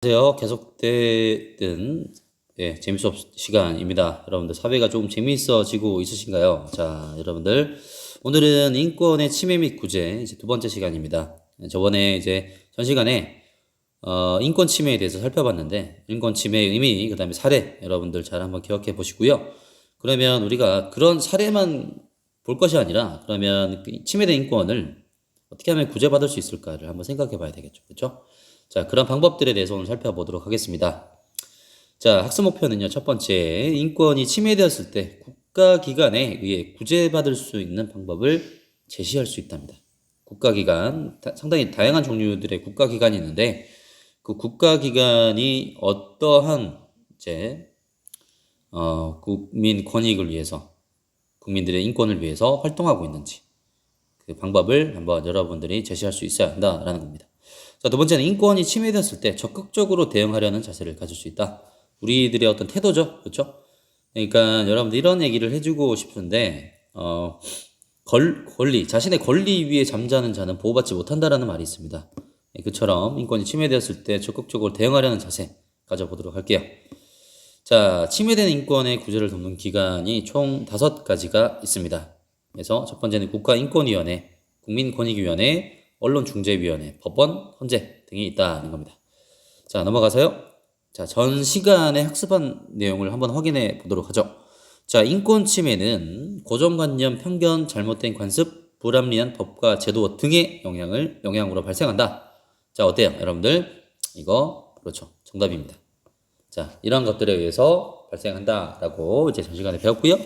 안녕하세요. 계속되는 예, 재밌어 시간입니다. 여러분들 사회가 조금 재미있어지고 있으신가요? 자, 여러분들 오늘은 인권의 침해 및 구제 이제 두 번째 시간입니다. 저번에 이제 전 시간에 어, 인권 침해에 대해서 살펴봤는데 인권 침해의 의미 그다음에 사례 여러분들 잘 한번 기억해 보시고요. 그러면 우리가 그런 사례만 볼 것이 아니라 그러면 그 침해된 인권을 어떻게 하면 구제받을 수 있을까를 한번 생각해 봐야 되겠죠. 그렇죠? 자, 그런 방법들에 대해서 오늘 살펴보도록 하겠습니다. 자, 학습 목표는요. 첫 번째, 인권이 침해되었을 때 국가기관에 의해 구제받을 수 있는 방법을 제시할 수 있답니다. 국가기관, 다- 상당히 다양한 종류들의 국가기관이 있는데 그 국가기관이 어떠한 이제 어, 국민 권익을 위해서 국민들의 인권을 위해서 활동하고 있는지 그 방법을 한번 여러분들이 제시할 수 있어야 한다라는 겁니다. 자, 두 번째는 인권이 침해되었을 때 적극적으로 대응하려는 자세를 가질 수 있다. 우리들의 어떤 태도죠. 그렇죠? 그러니까 여러분들 이런 얘기를 해주고 싶은데, 어, 걸, 권리, 자신의 권리 위에 잠자는 자는 보호받지 못한다라는 말이 있습니다. 예, 그처럼 인권이 침해되었을 때 적극적으로 대응하려는 자세 가져보도록 할게요. 자, 침해된 인권의 구제를 돕는 기관이 총 다섯 가지가 있습니다. 그래서 첫 번째는 국가인권위원회, 국민권익위원회, 언론중재위원회, 법원, 헌재 등이 있다는 겁니다. 자, 넘어가서요. 자, 전 시간에 학습한 내용을 한번 확인해 보도록 하죠. 자, 인권 침해는 고정관념, 편견, 잘못된 관습, 불합리한 법과 제도 등의 영향을 영향으로 발생한다. 자, 어때요, 여러분들? 이거 그렇죠. 정답입니다. 자, 이런 것들에 의해서 발생한다라고 이제 전 시간에 배웠고요.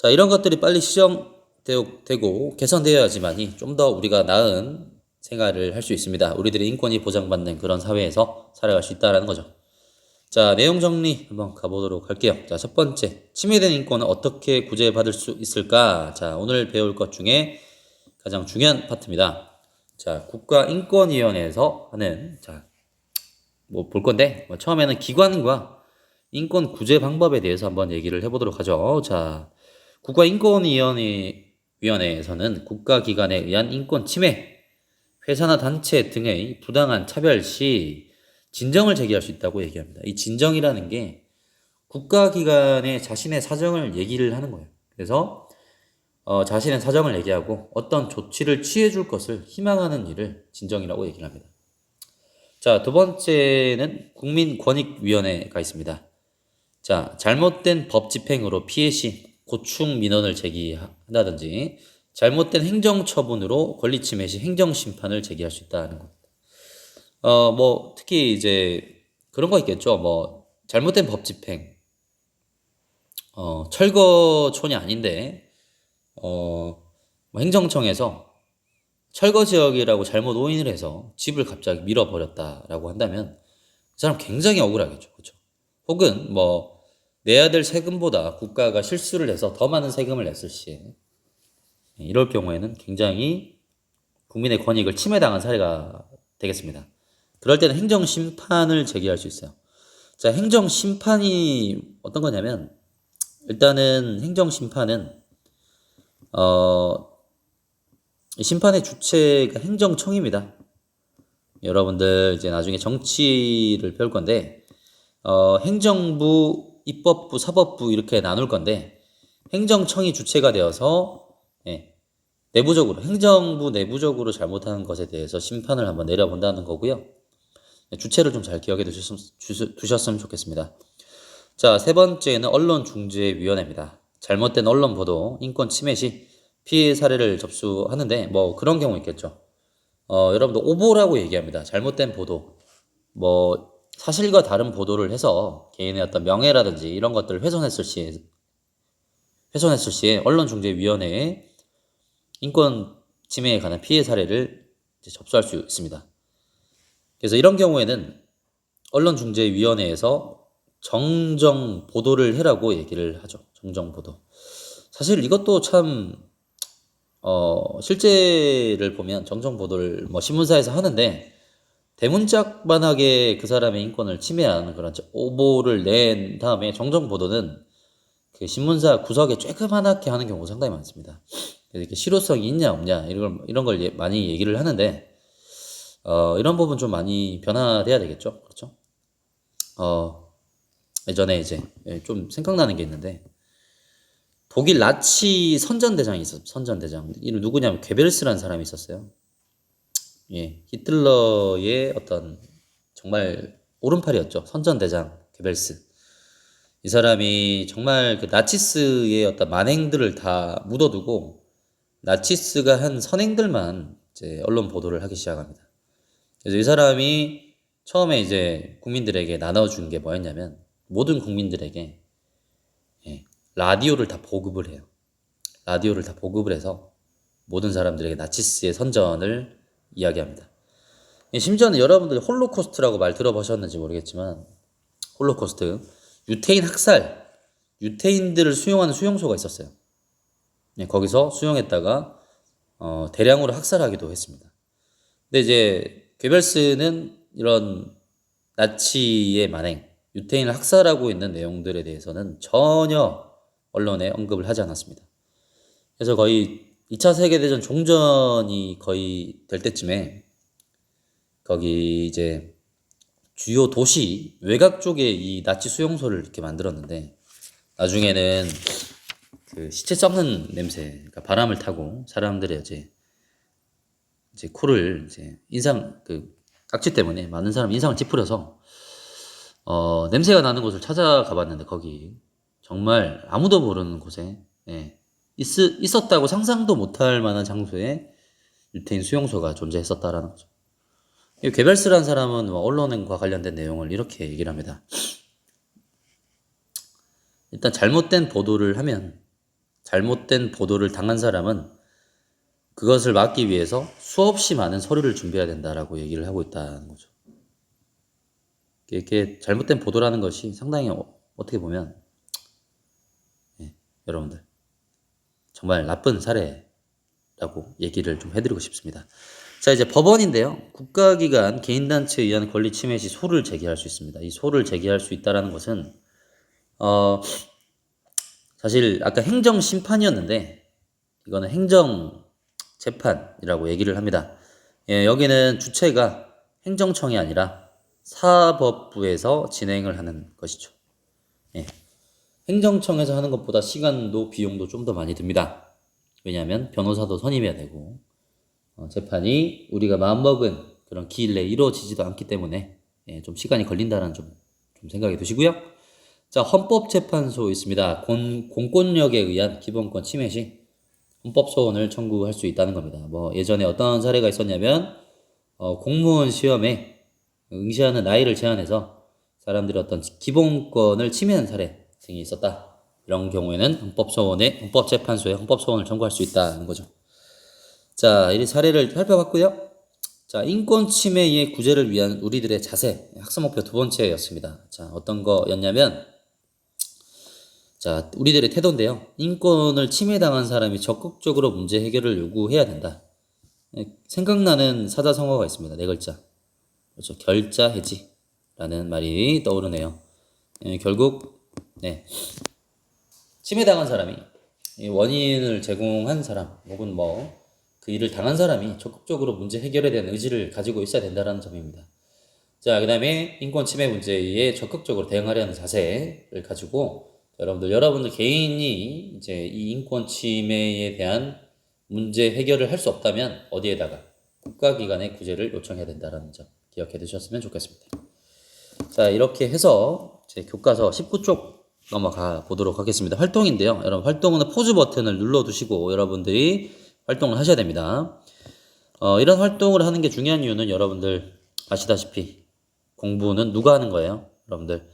자, 이런 것들이 빨리 시정되고 개선되어야지만이 좀 더 우리가 나은 생활을 할 수 있습니다. 우리들의 인권이 보장받는 그런 사회에서 살아갈 수 있다라는 거죠. 자, 내용 정리 한번 가보도록 할게요. 자, 첫 번째. 침해된 인권은 어떻게 구제받을 수 있을까? 자, 오늘 배울 것 중에 가장 중요한 파트입니다. 자, 국가인권위원회에서 하는, 자, 뭐 볼 건데, 뭐 처음에는 기관과 인권 구제 방법에 대해서 한번 얘기를 해보도록 하죠. 자, 국가인권위원회에서는 국가기관에 의한 인권 침해, 회사나 단체 등의 부당한 차별 시 진정을 제기할 수 있다고 얘기합니다. 이 진정이라는 게 국가기관의 자신의 사정을 얘기를 하는 거예요. 그래서 어, 자신의 사정을 얘기하고 어떤 조치를 취해 줄 것을 희망하는 일을 진정이라고 얘기를 합니다. 자, 두 번째는 국민권익위원회가 있습니다. 자, 잘못된 법 집행으로 피해 시 고충 민원을 제기한다든지 잘못된 행정 처분으로 권리 침해 시 행정 심판을 제기할 수 있다는 겁니다. 어, 뭐 특히 이제 그런 거 있겠죠. 뭐 잘못된 법 집행. 어, 철거촌이 아닌데 어, 뭐 행정청에서 철거 지역이라고 잘못 오인을 해서 집을 갑자기 밀어버렸다라고 한다면 그 사람 굉장히 억울하겠죠. 그렇죠? 혹은 뭐 내야 될 세금보다 국가가 실수를 해서 더 많은 세금을 냈을 시에 이럴 경우에는 굉장히 국민의 권익을 침해당한 사례가 되겠습니다. 그럴 때는 행정 심판을 제기할 수 있어요. 자, 행정 심판이 어떤 거냐면 일단은 행정 심판은 어 심판의 주체가 행정청입니다. 여러분들 이제 나중에 정치를 배울 건데 어, 행정부, 입법부, 사법부 이렇게 나눌 건데 행정청이 주체가 되어서 예, 내부적으로 행정부 내부적으로 잘못하는 것에 대해서 심판을 한번 내려본다는 거고요. 예, 주체를 좀 잘 기억해 주스- 두셨 으면 좋겠습니다. 자, 세 번째는 언론중재위원회입니다. 잘못된 언론 보도, 인권 침해 시 피해 사례를 접수하는데 뭐 그런 경우 있겠죠. 어, 여러분들 오보라고 얘기합니다. 잘못된 보도. 뭐 사실과 다른 보도를 해서 개인의 어떤 명예라든지 이런 것들을 훼손했을 시에 훼손했을 시에 언론중재위원회에 인권 침해에 관한 피해 사례를 이제 접수할 수 있습니다. 그래서 이런 경우에는 언론중재위원회에서 정정 보도를 해라고 얘기를 하죠. 정정 보도. 사실 이것도 참 어, 실제를 보면 정정 보도를 뭐 신문사에서 하는데 대문짝만하게 그 사람의 인권을 침해하는 그런 오보를 낸 다음에 정정 보도는 그 신문사 구석에 쬐끄만하게 하는 경우가 상당히 많습니다. 이렇게 실효성이 있냐 없냐 이런 걸 이런 걸 예- 많이 얘기를 하는데 어, 이런 부분 좀 많이 변화돼야 되겠죠. 그렇죠? 어, 예전에 이제 예, 좀 생각나는 게 있는데 독일 나치 선전대장이 있었어. 선전대장. 이름 누구냐면 괴벨스라는 사람이 있었어요. 예, 히틀러의 어떤 정말 오른팔이었죠. 선전대장 괴벨스. 이 사람이 정말 그 나치스의 어떤 만행들을 다 묻어두고 나치스가 한 선행들만 이제 언론 보도를 하기 시작합니다. 그래서 이 사람이 처음에 이제 국민들에게 나눠준 게 뭐였냐면 모든 국민들에게 예, 라디오를 다 보급을 해요. 라디오를 다 보급을 해서 모든 사람들에게 나치스의 선전을 이야기합니다. 예, 심지어는 여러분들 홀로코스트라고 말 들어보셨는지 모르겠지만 홀로코스트 유태인 학살 유태인들을 수용하는 수용소가 있었어요. 예, 거기서 수용했다가 어, 대량으로 학살하기도 했습니다. 근데 이제 괴벨스는 이런 나치의 만행, 유태인을 학살하고 있는 내용들에 대해서는 전혀 언론에 언급을 하지 않았습니다. 그래서 거의 2차 세계대전 종전이 거의 될 때쯤에 거기 이제 주요 도시 외곽 쪽에 이 나치 수용소를 이렇게 만들었는데 나중에는 그 시체 썩는 냄새, 그러니까 바람을 타고 사람들의 이제 이제 코를 이제 인상 그 깍지 때문에 많은 사람 인상을 찌푸려서 어 냄새가 나는 곳을 찾아가 봤는데 거기 정말 아무도 모르는 곳에 예, 있, 있었다고 상상도 못할 만한 장소에 유태인 수용소가 존재했었다라는 거죠. 이 괴벨스라는 사람은 뭐 언론과 관련된 내용을 이렇게 얘기를 합니다. 일단 잘못된 보도를 하면 잘못된 보도를 당한 사람은 그것을 막기 위해서 수없이 많은 서류를 준비해야 된다라고 얘기를 하고 있다는 거죠. 이렇게 잘못된 보도라는 것이 상당히 어, 떻게 보면 예, 여러분들 정말 나쁜 사례라고 얘기를 좀 해드리고 싶습니다. 자 이제 법원인데요. 국가기관, 개인단체에 의한 권리 침해 시 소를 제기할 수 있습니다. 이 소를 제기할 수 있다라는 것은 어 사실 아까 행정 심판이었는데 이거는 행정 재판이라고 얘기를 합니다. 예, 여기는 주체가 행정청이 아니라 사법부에서 진행을 하는 것이죠. 예. 행정청에서 하는 것보다 시간도 비용도 좀 더 많이 듭니다. 왜냐하면 변호사도 선임해야 되고 어, 재판이 우리가 마음먹은 그런 기일 내에 이루어지지도 않기 때문에 예, 좀 시간이 걸린다는 좀, 좀 생각이 드시고요. 자, 헌법재판소 있습니다. 공, 공권력에 의한 기본권 침해 시 헌법 소원을 청구할 수 있다는 겁니다. 뭐 예전에 어떤 사례가 있었냐면 어, 공무원 시험에 응시하는 나이를 제한해서 사람들이 어떤 기본권을 침해한 사례 등이 있었다. 이런 경우에는 헌법소원에 헌법재판소에 헌법소원을 청구할 수 있다는 거죠. 자, 이 사례를 살펴봤고요. 자, 인권 침해의 구제를 위한 우리들의 자세 학습 목표 두 번째였습니다. 자, 어떤 거였냐면 자, 우리들의 태도인데요. 인권을 침해당한 사람이 적극적으로 문제 해결을 요구해야 된다. 예, 생각나는 사자성어가 있습니다. 네 글자. 그렇죠. 결자 해지라는 말이 떠오르네요. 예, 결국 네. 침해당한 사람이 원인을 제공한 사람 혹은 뭐 그 일을 당한 사람이 적극적으로 문제 해결에 대한 의지를 가지고 있어야 된다는 점입니다. 자, 그 다음에 인권 침해 문제에 적극적으로 대응하려는 자세를 가지고 여러분들, 여러분들 개인이 이제 이 인권 침해에 대한 문제 해결을 할 수 없다면 어디에다가 국가기관의 구제를 요청해야 된다는 점 기억해 두셨으면 좋겠습니다. 자, 이렇게 해서 제 교과서 19쪽 넘어가 보도록 하겠습니다. 활동인데요. 여러분, 활동은 포즈 버튼을 눌러 두시고 여러분들이 활동을 하셔야 됩니다. 어, 이런 활동을 하는 게 중요한 이유는 여러분들 아시다시피 공부는 누가 하는 거예요? 여러분들.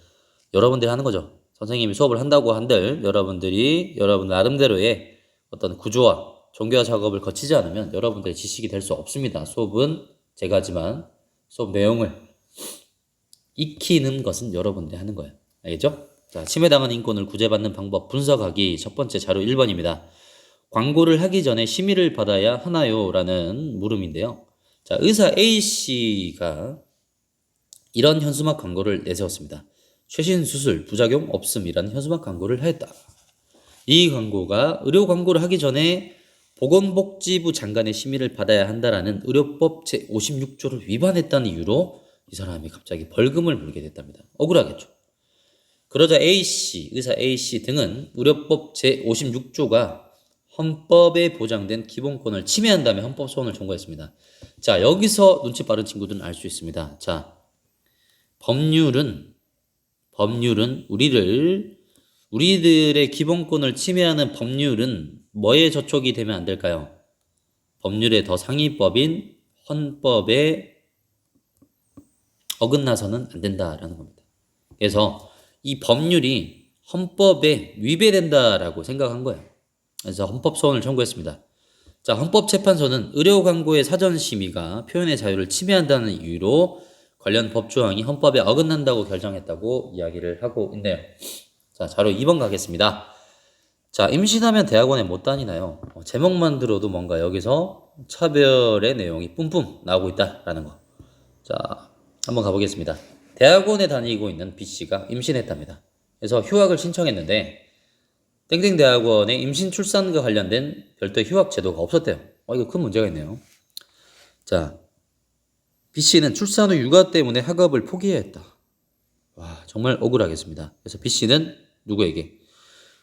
여러분들이 하는 거죠. 선생님이 수업을 한다고 한들 여러분들이 여러분 나름대로의 어떤 구조와 종교화 작업을 거치지 않으면 여러분들의 지식이 될 수 없습니다. 수업은 제가 하지만 수업 내용을 익히는 것은 여러분들이 하는 거예요. 알겠죠? 자, 침해당한 인권을 구제받는 방법 분석하기 첫 번째 자료 1번입니다. 광고를 하기 전에 심의를 받아야 하나요? 라는 물음인데요. 자, 의사 A씨가 이런 현수막 광고를 내세웠습니다. 최신 수술 부작용 없음이라는 현수막 광고를 하였다. 이 광고가 의료 광고를 하기 전에 보건복지부 장관의 심의를 받아야 한다라는 의료법 제56조를 위반했다는 이유로 이 사람이 갑자기 벌금을 물게 됐답니다. 억울하겠죠. 그러자 A씨, 의사 A씨 등은 의료법 제56조가 헌법에 보장된 기본권을 침해한다며 헌법 소원을 청구했습니다. 자, 여기서 눈치 빠른 친구들은 알 수 있습니다. 자, 법률은 법률은 우리를 우리들의 기본권을 침해하는 법률은 뭐에 저촉이 되면 안 될까요? 법률의 더 상위법인 헌법에 어긋나서는 안 된다라는 겁니다. 그래서 이 법률이 헌법에 위배된다라고 생각한 거예요. 그래서 헌법 소원을 청구했습니다. 자, 헌법재판소는 의료 광고의 사전 심의가 표현의 자유를 침해한다는 이유로 관련 법 조항이 헌법에 어긋난다고 결정했다고 이야기를 하고 있네요. 자, 자료 2번 가겠습니다. 자, 임신하면 대학원에 못 다니나요? 어, 제목만 들어도 뭔가 여기서 차별의 내용이 뿜뿜 나오고 있다라는 거. 자, 한번 가보겠습니다. 대학원에 다니고 있는 B씨가 임신했답니다. 그래서 휴학을 신청했는데 땡땡 대학원에 임신 출산과 관련된 별도의 휴학 제도가 없었대요. 어, 이거 큰 문제가 있네요. 자, B씨는 출산 후 육아 때문에 학업을 포기해야 했다. 와, 정말 억울하겠습니다. 그래서 B씨는 누구에게?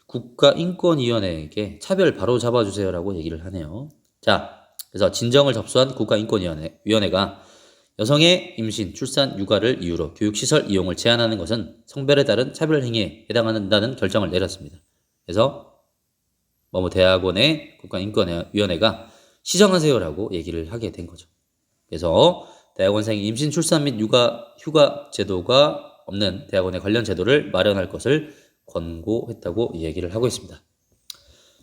국가인권위원회에게 차별 바로 잡아주세요라고 얘기를 하네요. 자, 그래서 진정을 접수한 국가인권위원회, 위원회가 여성의 임신, 출산, 육아를 이유로 교육시설 이용을 제한하는 것은 성별에 따른 차별 행위에 해당한다는 결정을 내렸습니다. 그래서 뭐뭐 대학원의 국가인권위원회가 시정하세요라고 얘기를 하게 된 거죠. 그래서 대학원생이 임신, 출산 및 육아 휴가 제도가 없는 대학원의 관련 제도를 마련할 것을 권고했다고 얘기를 하고 있습니다.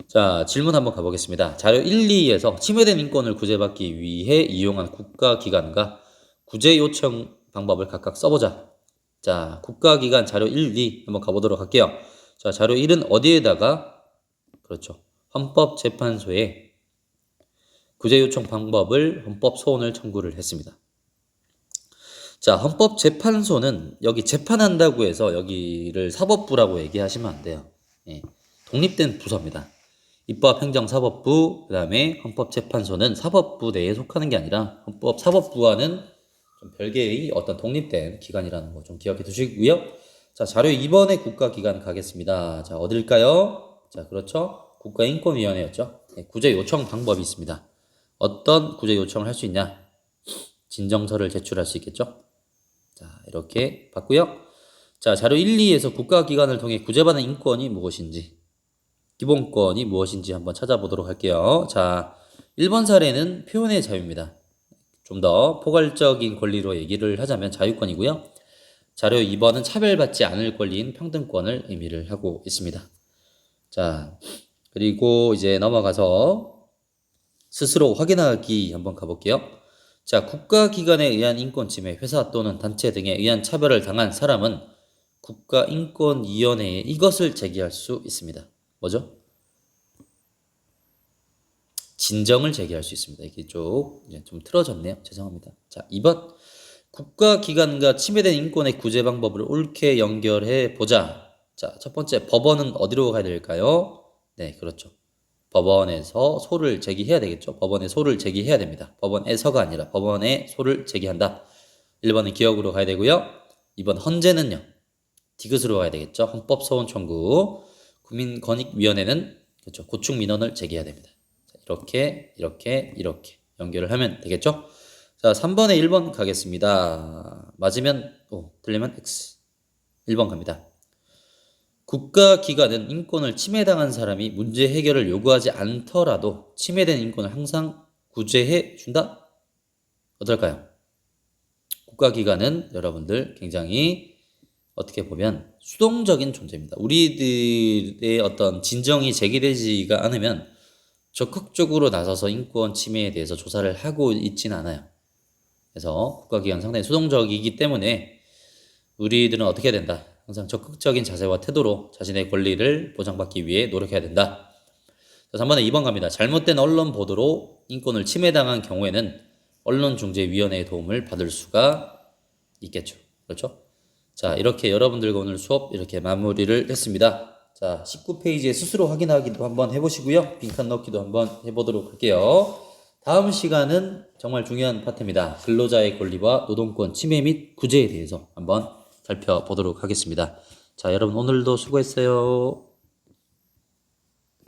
자, 질문 한번 가보겠습니다. 자료 1, 2에서 침해된 인권을 구제받기 위해 이용한 국가기관과 구제 요청 방법을 각각 써보자. 자, 국가기관 자료 1, 2 한번 가보도록 할게요. 자, 자료 1은 어디에다가 그렇죠. 헌법재판소에 구제 요청 방법을 헌법 소원을 청구를 했습니다. 자, 헌법재판소는 여기 재판한다고 해서 여기를 사법부라고 얘기하시면 안 돼요. 예, 독립된 부서입니다. 입법행정사법부, 그 다음에 헌법재판소는 사법부 내에 속하는 게 아니라 헌법사법부와는 좀 별개의 어떤 독립된 기관이라는 거 좀 기억해 두시고요. 자, 자료 2번의 국가기관 가겠습니다. 자, 어딜까요? 자, 그렇죠. 국가인권위원회였죠. 네, 구제 요청 방법이 있습니다. 어떤 구제 요청을 할 수 있냐? 진정서를 제출할 수 있겠죠. 자, 이렇게 봤고요. 자, 자료 1, 2에서 국가기관을 통해 구제받은 인권이 무엇인지, 기본권이 무엇인지 한번 찾아보도록 할게요. 자, 1번 사례는 표현의 자유입니다. 좀 더 포괄적인 권리로 얘기를 하자면 자유권이고요. 자료 2번은 차별받지 않을 권리인 평등권을 의미를 하고 있습니다. 자, 그리고 이제 넘어가서 스스로 확인하기 한번 가볼게요. 자, 국가기관에 의한 인권 침해, 회사 또는 단체 등에 의한 차별을 당한 사람은 국가인권위원회에 이것을 제기할 수 있습니다. 뭐죠? 진정을 제기할 수 있습니다. 이게 좀, 이제 좀 틀어졌네요. 죄송합니다. 자, 2번. 국가기관과 침해된 인권의 구제 방법을 옳게 연결해 보자. 자, 첫 번째, 법원은 어디로 가야 될까요? 네, 그렇죠. 법원에서 소를 제기해야 되겠죠. 법원에 소를 제기해야 됩니다. 법원에서가 아니라 법원에 소를 제기한다. 1번은 기억으로 가야 되고요. 2번 헌재는요. 디귿으로 가야 되겠죠. 헌법 소원 청구. 국민권익위원회는 그렇죠. 고충 민원을 제기해야 됩니다. 자, 이렇게 이렇게 이렇게 연결을 하면 되겠죠. 자, 3번에 1번 가겠습니다. 맞으면 O, 틀리면 X. 1번 갑니다. 국가기관은 인권을 침해당한 사람이 문제 해결을 요구하지 않더라도 침해된 인권을 항상 구제해 준다? 어떨까요? 국가기관은 여러분들 굉장히 어떻게 보면 수동적인 존재입니다. 우리들의 어떤 진정이 제기되지가 않으면 적극적으로 나서서 인권 침해에 대해서 조사를 하고 있지는 않아요. 그래서 국가기관 상당히 수동적이기 때문에 우리들은 어떻게 해야 된다? 항상 적극적인 자세와 태도로 자신의 권리를 보장받기 위해 노력해야 된다. 자, 3번에 2번 갑니다. 잘못된 언론 보도로 인권을 침해당한 경우에는 언론중재위원회의 도움을 받을 수가 있겠죠. 그렇죠? 자, 이렇게 여러분들과 오늘 수업 이렇게 마무리를 했습니다. 자, 19페이지에 스스로 확인하기도 한번 해보시고요. 빈칸 넣기도 한번 해보도록 할게요. 다음 시간은 정말 중요한 파트입니다. 근로자의 권리와 노동권 침해 및 구제에 대해서 한번 살펴보도록 하겠습니다. 자, 여러분 오늘도 수고했어요.